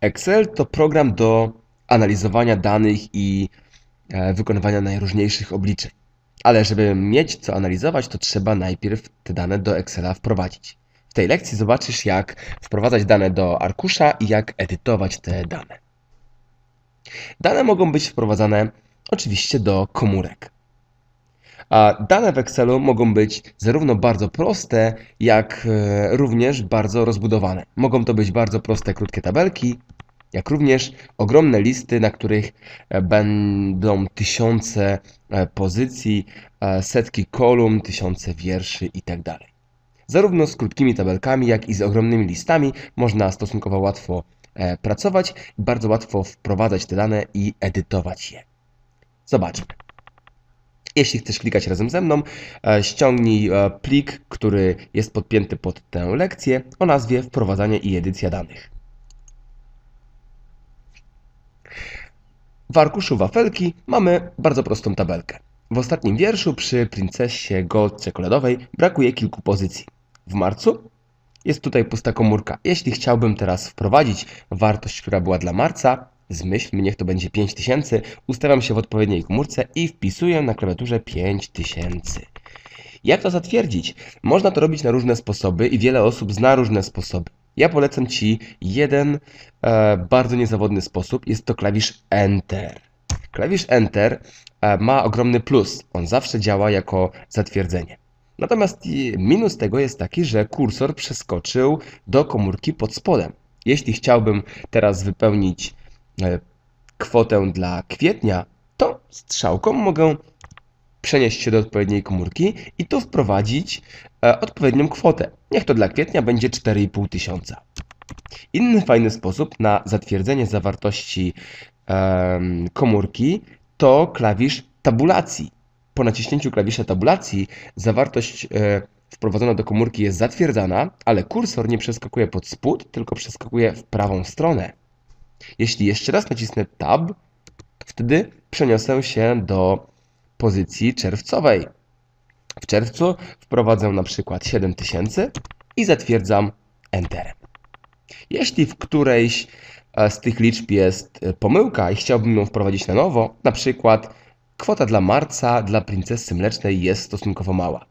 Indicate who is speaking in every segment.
Speaker 1: Excel to program do analizowania danych i e, wykonywania najróżniejszych obliczeń. Ale żeby mieć co analizować, to trzeba najpierw te dane do Excela wprowadzić. W tej lekcji zobaczysz, jak wprowadzać dane do arkusza i jak edytować te dane. Dane mogą być wprowadzane oczywiście do komórek. A dane w Excelu mogą być zarówno bardzo proste, jak e, również bardzo rozbudowane. Mogą to być bardzo proste, krótkie tabelki, jak również ogromne listy, na których e, będą tysiące e, pozycji, setki kolumn, tysiące wierszy itd. Zarówno z krótkimi tabelkami, jak i z ogromnymi listami można stosunkowo łatwo pracować bardzo łatwo wprowadzać te dane i edytować je. Zobaczmy. Jeśli chcesz klikać razem ze mną, e, ściągnij e, plik, który jest podpięty pod tę lekcję o nazwie Wprowadzanie i edycja danych. W arkuszu wafelki mamy bardzo prostą tabelkę. W ostatnim wierszu przy princesie Gold czekoladowej brakuje kilku pozycji. W marcu jest tutaj pusta komórka. Jeśli chciałbym teraz wprowadzić wartość, która była dla marca, Zmyślmy, niech to będzie 5000. Ustawiam się w odpowiedniej komórce i wpisuję na klawiaturze 5000. Jak to zatwierdzić? Można to robić na różne sposoby i wiele osób zna różne sposoby. Ja polecam Ci jeden e, bardzo niezawodny sposób. Jest to klawisz Enter. Klawisz Enter e, ma ogromny plus. On zawsze działa jako zatwierdzenie. Natomiast minus tego jest taki, że kursor przeskoczył do komórki pod spodem. Jeśli chciałbym teraz wypełnić kwotę dla kwietnia, to strzałką mogę przenieść się do odpowiedniej komórki i tu wprowadzić e, odpowiednią kwotę. Niech to dla kwietnia będzie 4,5 tysiąca. Inny fajny sposób na zatwierdzenie zawartości komórki to klawisz tabulacji. Po naciśnięciu klawisza tabulacji zawartość e, wprowadzona do komórki jest zatwierdzana, ale kursor nie przeskakuje pod spód, tylko przeskakuje w prawą stronę. Jeśli jeszcze raz nacisnę Tab, wtedy przeniosę się do pozycji czerwcowej. W czerwcu wprowadzę na przykład 7000 i zatwierdzam Enterem. Jeśli w którejś e, z tych liczb jest e, pomyłka i chciałbym ją wprowadzić na nowo, na przykład kwota dla marca dla princesy mlecznej jest stosunkowo mała.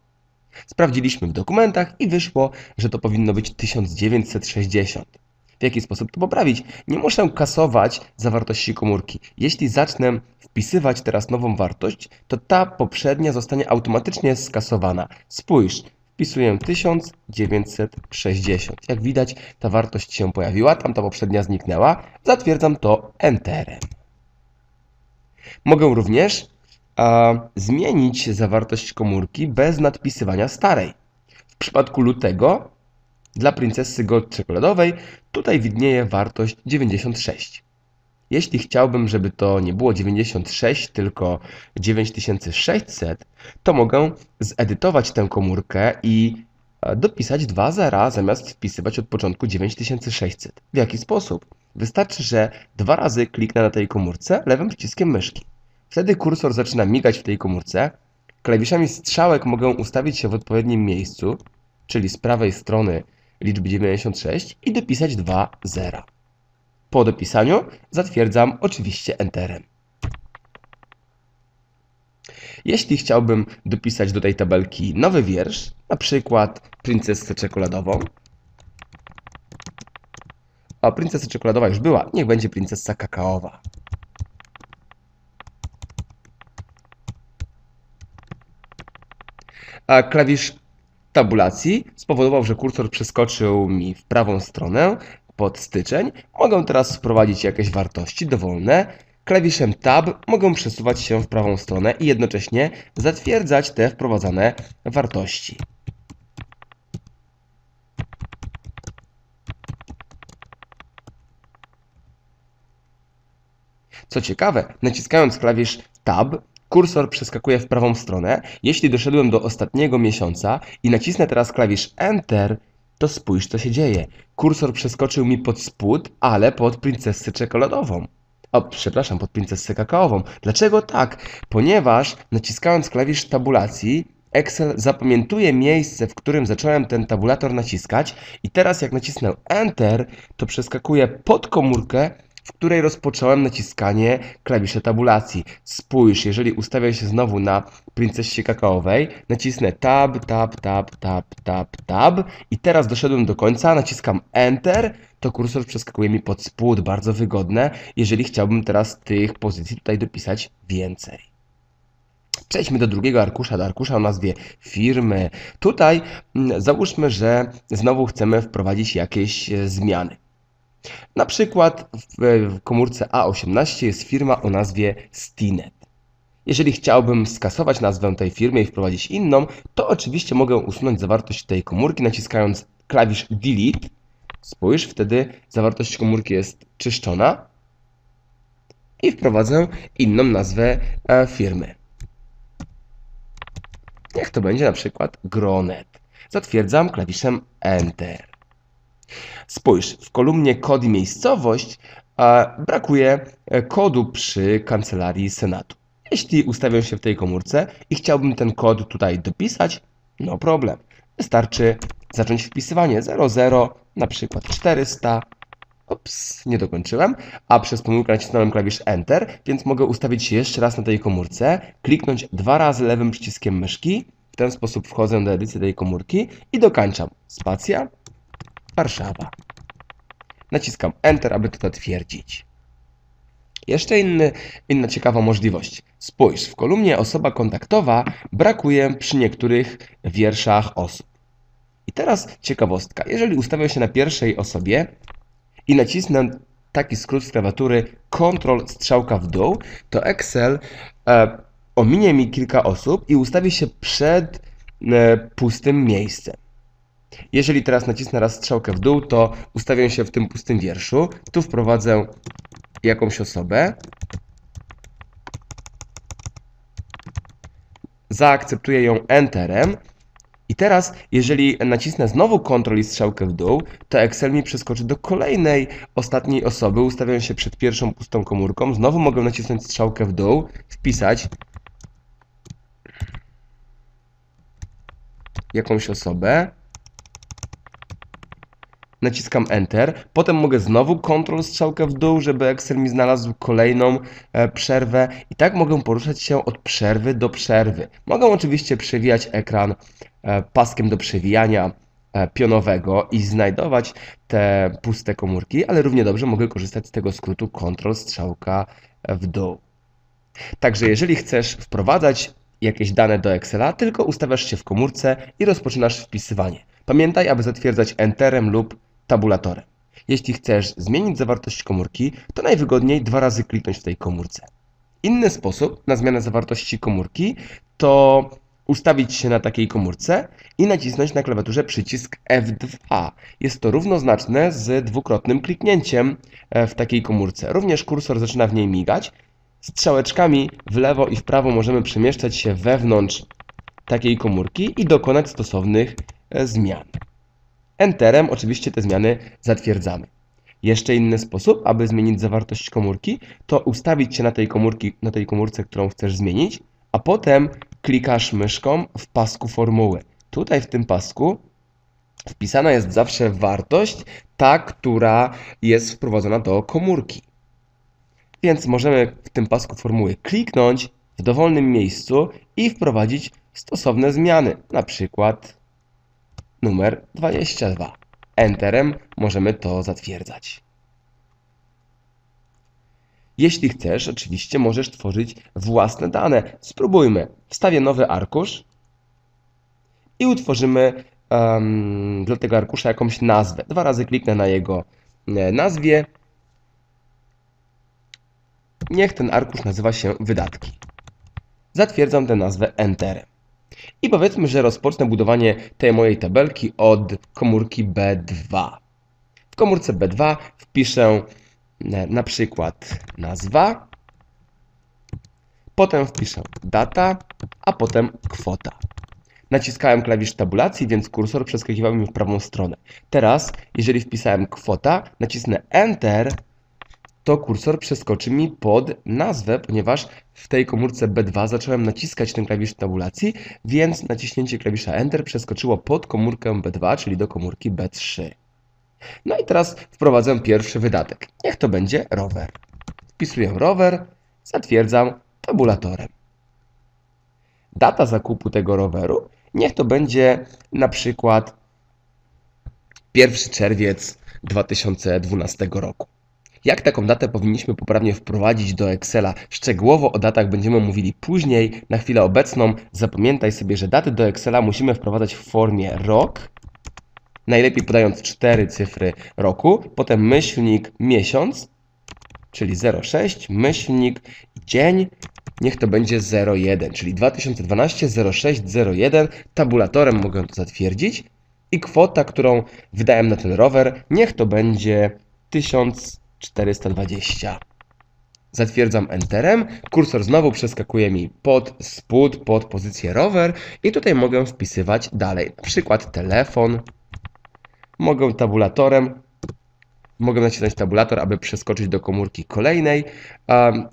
Speaker 1: Sprawdziliśmy w dokumentach i wyszło, że to powinno być 1960 w jaki sposób to poprawić. Nie muszę kasować zawartości komórki. Jeśli zacznę wpisywać teraz nową wartość, to ta poprzednia zostanie automatycznie skasowana. Spójrz, wpisuję 1960. Jak widać, ta wartość się pojawiła, tamta poprzednia zniknęła. Zatwierdzam to Enterem. Mogę również a, zmienić zawartość komórki bez nadpisywania starej. W przypadku lutego dla princesy Gold czekoladowej tutaj widnieje wartość 96. Jeśli chciałbym, żeby to nie było 96, tylko 9600, to mogę zedytować tę komórkę i e, dopisać dwa zera zamiast wpisywać od początku 9600. W jaki sposób? Wystarczy, że dwa razy kliknę na tej komórce lewym przyciskiem myszki. Wtedy kursor zaczyna migać w tej komórce. Klawiszami strzałek mogę ustawić się w odpowiednim miejscu, czyli z prawej strony liczby 96 i dopisać dwa zera. Po dopisaniu zatwierdzam oczywiście Enterem. Jeśli chciałbym dopisać do tej tabelki nowy wiersz, na przykład princesę czekoladową, a princesa czekoladowa już była, niech będzie princesa kakaowa. A klawisz tabulacji spowodował, że kursor przeskoczył mi w prawą stronę pod styczeń. Mogę teraz wprowadzić jakieś wartości dowolne. Klawiszem Tab mogę przesuwać się w prawą stronę i jednocześnie zatwierdzać te wprowadzane wartości. Co ciekawe, naciskając klawisz Tab Kursor przeskakuje w prawą stronę. Jeśli doszedłem do ostatniego miesiąca i nacisnę teraz klawisz Enter, to spójrz co się dzieje. Kursor przeskoczył mi pod spód, ale pod princesę czekoladową. O, przepraszam, pod princesę kakaową. Dlaczego tak? Ponieważ naciskając klawisz tabulacji Excel zapamiętuje miejsce, w którym zacząłem ten tabulator naciskać i teraz jak nacisnę Enter, to przeskakuje pod komórkę, w której rozpocząłem naciskanie klawiszy tabulacji. Spójrz, jeżeli ustawiam się znowu na princesie kakaowej, nacisnę Tab, Tab, Tab, Tab, Tab, Tab i teraz doszedłem do końca, naciskam Enter, to kursor przeskakuje mi pod spód, bardzo wygodne, jeżeli chciałbym teraz tych pozycji tutaj dopisać więcej. Przejdźmy do drugiego arkusza, do arkusza o nazwie firmy. Tutaj mm, załóżmy, że znowu chcemy wprowadzić jakieś e, zmiany. Na przykład w komórce A18 jest firma o nazwie Stinet. Jeżeli chciałbym skasować nazwę tej firmy i wprowadzić inną, to oczywiście mogę usunąć zawartość tej komórki naciskając klawisz Delete. Spójrz, wtedy zawartość komórki jest czyszczona i wprowadzę inną nazwę e, firmy. Niech to będzie na przykład Gronet. Zatwierdzam klawiszem Enter. Spójrz, w kolumnie kod i miejscowość brakuje e, kodu przy kancelarii Senatu. Jeśli ustawię się w tej komórce i chciałbym ten kod tutaj dopisać, no problem. Wystarczy zacząć wpisywanie 00, na przykład 400, Ups, nie dokończyłem, a przez pomyłkę nacisnąłem klawisz Enter, więc mogę ustawić się jeszcze raz na tej komórce, kliknąć dwa razy lewym przyciskiem myszki, w ten sposób wchodzę do edycji tej komórki i dokańczam. Spacja, Warszawa. Naciskam Enter, aby to zatwierdzić. Jeszcze inny, inna ciekawa możliwość. Spójrz, w kolumnie osoba kontaktowa brakuje przy niektórych wierszach osób. I teraz ciekawostka. Jeżeli ustawię się na pierwszej osobie i nacisnę taki skrót z klawiatury Ctrl strzałka w dół, to Excel e, ominie mi kilka osób i ustawi się przed e, pustym miejscem. Jeżeli teraz nacisnę raz strzałkę w dół, to ustawię się w tym pustym wierszu. Tu wprowadzę jakąś osobę. Zaakceptuję ją Enterem. I teraz, jeżeli nacisnę znowu Ctrl i strzałkę w dół, to Excel mi przeskoczy do kolejnej, ostatniej osoby. Ustawiam się przed pierwszą pustą komórką. Znowu mogę nacisnąć strzałkę w dół, wpisać jakąś osobę naciskam Enter, potem mogę znowu Ctrl strzałkę w dół, żeby Excel mi znalazł kolejną e, przerwę i tak mogę poruszać się od przerwy do przerwy. Mogę oczywiście przewijać ekran e, paskiem do przewijania e, pionowego i znajdować te puste komórki, ale równie dobrze mogę korzystać z tego skrótu Ctrl strzałka w dół. Także jeżeli chcesz wprowadzać jakieś dane do Excela, tylko ustawiasz się w komórce i rozpoczynasz wpisywanie. Pamiętaj, aby zatwierdzać Enterem lub tabulatorem. Jeśli chcesz zmienić zawartość komórki, to najwygodniej dwa razy kliknąć w tej komórce. Inny sposób na zmianę zawartości komórki to ustawić się na takiej komórce i nacisnąć na klawiaturze przycisk F2. Jest to równoznaczne z dwukrotnym kliknięciem e, w takiej komórce. Również kursor zaczyna w niej migać. Strzałeczkami w lewo i w prawo możemy przemieszczać się wewnątrz takiej komórki i dokonać stosownych e, zmian. Enterem oczywiście te zmiany zatwierdzamy. Jeszcze inny sposób, aby zmienić zawartość komórki, to ustawić się na tej, komórki, na tej komórce, którą chcesz zmienić, a potem klikasz myszką w pasku formuły. Tutaj w tym pasku wpisana jest zawsze wartość, ta, która jest wprowadzona do komórki. Więc możemy w tym pasku formuły kliknąć w dowolnym miejscu i wprowadzić stosowne zmiany, na przykład numer 22. Enterem możemy to zatwierdzać. Jeśli chcesz, oczywiście możesz tworzyć własne dane. Spróbujmy. Wstawię nowy arkusz i utworzymy um, dla tego arkusza jakąś nazwę. Dwa razy kliknę na jego e, nazwie. Niech ten arkusz nazywa się wydatki. Zatwierdzam tę nazwę Enterem. I powiedzmy, że rozpocznę budowanie tej mojej tabelki od komórki B2. W komórce B2 wpiszę e, na przykład nazwa, potem wpiszę data, a potem kwota. Naciskałem klawisz tabulacji, więc kursor przeskakiwał mi w prawą stronę. Teraz, jeżeli wpisałem kwota, nacisnę Enter to kursor przeskoczy mi pod nazwę, ponieważ w tej komórce B2 zacząłem naciskać ten klawisz tabulacji, więc naciśnięcie klawisza Enter przeskoczyło pod komórkę B2, czyli do komórki B3. No i teraz wprowadzę pierwszy wydatek. Niech to będzie rower. Wpisuję rower, zatwierdzam tabulatorem. Data zakupu tego roweru niech to będzie na przykład 1 czerwiec 2012 roku. Jak taką datę powinniśmy poprawnie wprowadzić do Excela? Szczegółowo o datach będziemy mówili później. Na chwilę obecną zapamiętaj sobie, że daty do Excela musimy wprowadzać w formie rok, najlepiej podając cztery cyfry roku, potem myślnik miesiąc, czyli 06, myślnik dzień, niech to będzie 01, czyli 2012 06 01. Tabulatorem mogę to zatwierdzić i kwota, którą wydałem na ten rower, niech to będzie 1420. Zatwierdzam Enterem, kursor znowu przeskakuje mi pod spód, pod pozycję rower i tutaj mogę wpisywać dalej, na przykład telefon, mogę tabulatorem, mogę nacisnąć tabulator, aby przeskoczyć do komórki kolejnej.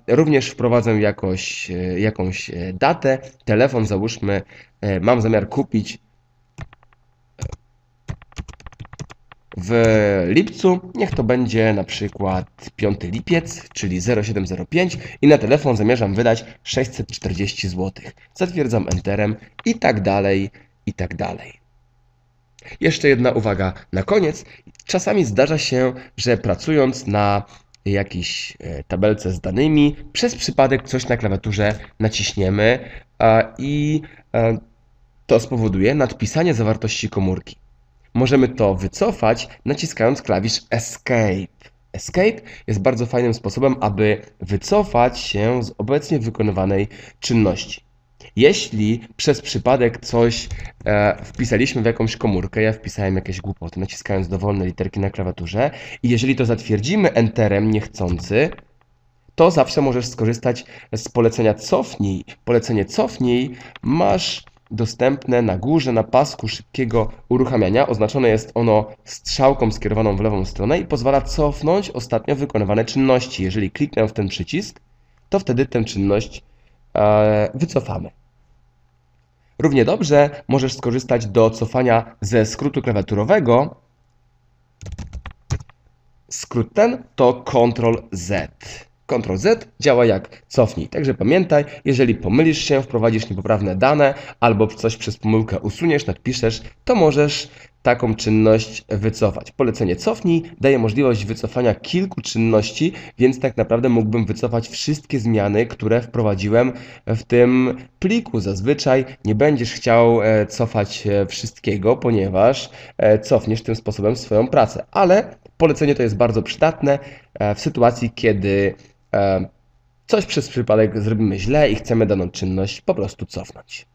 Speaker 1: Również wprowadzę jakoś, e, jakąś e, datę, telefon załóżmy, e, mam zamiar kupić w lipcu, niech to będzie na przykład 5 lipiec, czyli 0705 i na telefon zamierzam wydać 640 zł. Zatwierdzam Enterem i tak dalej, i tak dalej. Jeszcze jedna uwaga na koniec. Czasami zdarza się, że pracując na jakiejś e, tabelce z danymi, przez przypadek coś na klawiaturze naciśniemy i e, to spowoduje nadpisanie zawartości komórki. Możemy to wycofać naciskając klawisz Escape. Escape jest bardzo fajnym sposobem, aby wycofać się z obecnie wykonywanej czynności. Jeśli przez przypadek coś e, wpisaliśmy w jakąś komórkę, ja wpisałem jakieś głupoty, naciskając dowolne literki na klawiaturze i jeżeli to zatwierdzimy Enterem niechcący, to zawsze możesz skorzystać z polecenia cofnij. Polecenie cofnij masz dostępne na górze na pasku szybkiego uruchamiania. Oznaczone jest ono strzałką skierowaną w lewą stronę i pozwala cofnąć ostatnio wykonywane czynności. Jeżeli kliknę w ten przycisk, to wtedy tę czynność e, wycofamy. Równie dobrze możesz skorzystać do cofania ze skrótu klawiaturowego. Skrót ten to Ctrl Z. Ctrl Z działa jak cofnij. Także pamiętaj, jeżeli pomylisz się, wprowadzisz niepoprawne dane albo coś przez pomyłkę usuniesz, nadpiszesz, to możesz taką czynność wycofać. Polecenie cofnij daje możliwość wycofania kilku czynności, więc tak naprawdę mógłbym wycofać wszystkie zmiany, które wprowadziłem w tym pliku. Zazwyczaj nie będziesz chciał e, cofać e, wszystkiego, ponieważ e, cofniesz tym sposobem swoją pracę. Ale polecenie to jest bardzo przydatne w sytuacji, kiedy coś przez przypadek zrobimy źle i chcemy daną czynność po prostu cofnąć.